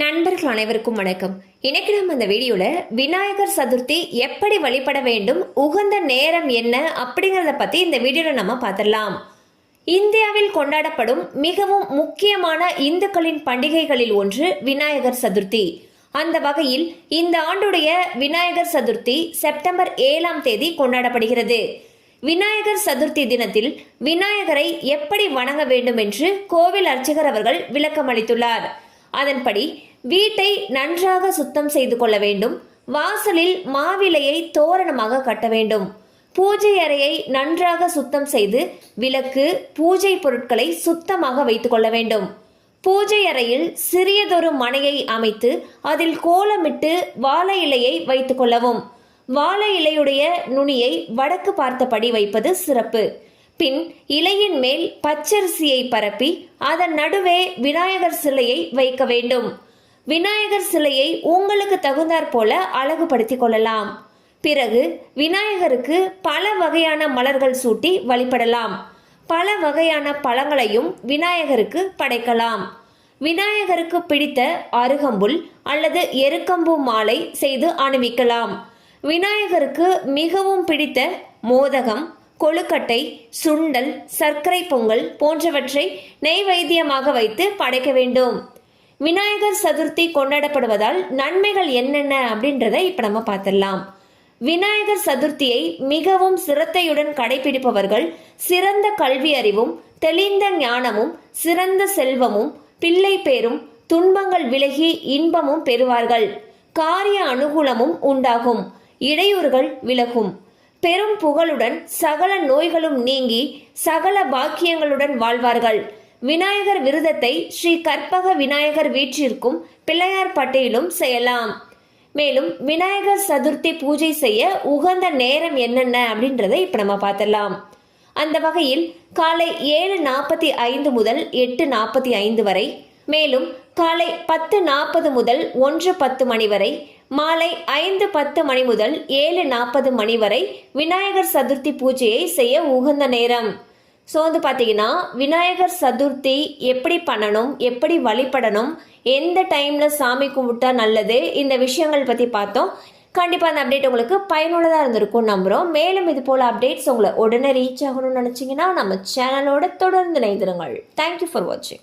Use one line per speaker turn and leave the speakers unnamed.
நண்பர்கள் அனைவருக்கும் வணக்கம். இன்னைக்கு நம்ம இந்த வீடியோவில் விநாயகர் சதுர்த்தி எப்படி வழிபட வேண்டும் உகந்த நேரம் என்ன அப்படிங்கிறத பற்றி இந்த வீடியோவில் நம்ம பார்த்துடலாம். இந்தியாவில் கொண்டாடப்படும் மிகவும் முக்கியமான இந்துக்களின் பண்டிகைகளில் ஒன்று விநாயகர் சதுர்த்தி. அந்த வகையில் இந்த ஆண்டுடைய விநாயகர் சதுர்த்தி செப்டம்பர் ஏழாம் தேதி கொண்டாடப்படுகிறது. விநாயகர் சதுர்த்தி தினத்தில் விநாயகரை எப்படி வணங்க வேண்டும் என்று கோவில் அர்ச்சகர் அவர்கள் விளக்கம் அளித்துள்ளார் அதன்படி வீட்டை நன்றாக சுத்தம் செய்து கொள்ள வேண்டும். வாசலில் மாவிலையை தோரணமாக கட்ட வேண்டும். பூஜை அறையை நன்றாக சுத்தம் செய்து விளக்கு பூஜை பொருட்களை சுத்தமாக வைத்துக் கொள்ள வேண்டும். பூஜை அறையில் சிறியதொரு மனையை அமைத்து அதில் கோலமிட்டு வாழை இலையை வைத்துக் கொள்ளவும். வாழை இலையுடைய நுனியை வடக்கு பார்த்தபடி வைப்பது சிறப்பு. பின் இலையின் மேல் பச்சரிசியை பரப்பி அதன் நடுவே விநாயகர் சிலையை வைக்க வேண்டும். விநாயகர் சிலையை உங்களுக்கு தகுந்தாற் போல அழகுபடுத்திக் கொள்ளலாம். பிறகு விநாயகருக்கு பல வகையான மலர்கள் சூட்டி வழிபடலாம். பல வகையான பழங்களையும் விநாயகருக்கு படைக்கலாம். விநாயகருக்கு பிடித்த அருகம்புல் அல்லது எருக்கம்பு மாலை செய்து அணிவிக்கலாம். விநாயகருக்கு மிகவும் பிடித்த மோதகம் கொழுக்கட்டை சுண்டல் சர்க்கரை பொங்கல் போன்றவற்றை நெய்வேத்தியமாக வைத்து படைக்க வேண்டும். விநாயகர் சதுர்த்தி கொண்டாடப்படுவதால் நன்மைகள் என்னென்ன அப்படின்றத இப்போ நம்ம பார்த்துடலாம். விநாயகர் சதுர்த்தியை மிகவும் சிரத்தையுடன் கடைபிடிப்பவர்கள் சிறந்த கல்வி அறிவும் தெளிந்த ஞானமும் சிறந்த செல்வமும் பிள்ளை பேரும் துன்பங்கள் விலகி இன்பமும் பெறுவார்கள். காரிய அனுகூலமும் உண்டாகும். இடையூறுகள் விலகும். பெரும் புகழுடன் சகல நோய்களும் நீங்கி சகல பாக்கியங்களுடன் வாழ்வார்கள். விநாயகர் விருதத்தை ஸ்ரீ கற்பக விநாயகர் வீற்றிற்கும் பிள்ளையார் பட்டியிலும் செய்யலாம். மேலும் விநாயகர் சதுர்த்தி பூஜை செய்ய உகந்த நேரம் என்னென்ன அப்படின்றத இப்போ நம்ம பார்த்துடலாம். அந்த வகையில் காலை ஏழு நாற்பத்தி ஐந்து முதல் எட்டு நாற்பத்தி ஐந்து வரை மேலும் காலை பத்து நாற்பது முதல் ஒன்று பத்து மணி வரை மாலை ஐந்து பத்து மணி முதல் ஏழு நாற்பது மணி வரை விநாயகர் சதுர்த்தி பூஜையை செய்ய உகந்த நேரம். ஸோ வந்து பார்த்தீங்கன்னா விநாயகர் சதுர்த்தி எப்படி பண்ணணும் எப்படி வழிபடணும் எந்த டைமில் சாமி கும்பிட்டா நல்லது இந்த விஷயங்கள் பற்றி பார்த்தோம். கண்டிப்பாக அந்த அப்டேட் உங்களுக்கு பயனுள்ளதாக இருந்திருக்கும் நம்புகிறோம் மேலும் இது போல் அப்டேட்ஸ் உங்களை உடனே ரீச் ஆகணும்னு நினச்சிங்கன்னா நம்ம சேனலோட தொடர்ந்து இணைந்திருங்கள். தேங்க்யூ ஃபார் வாட்சிங்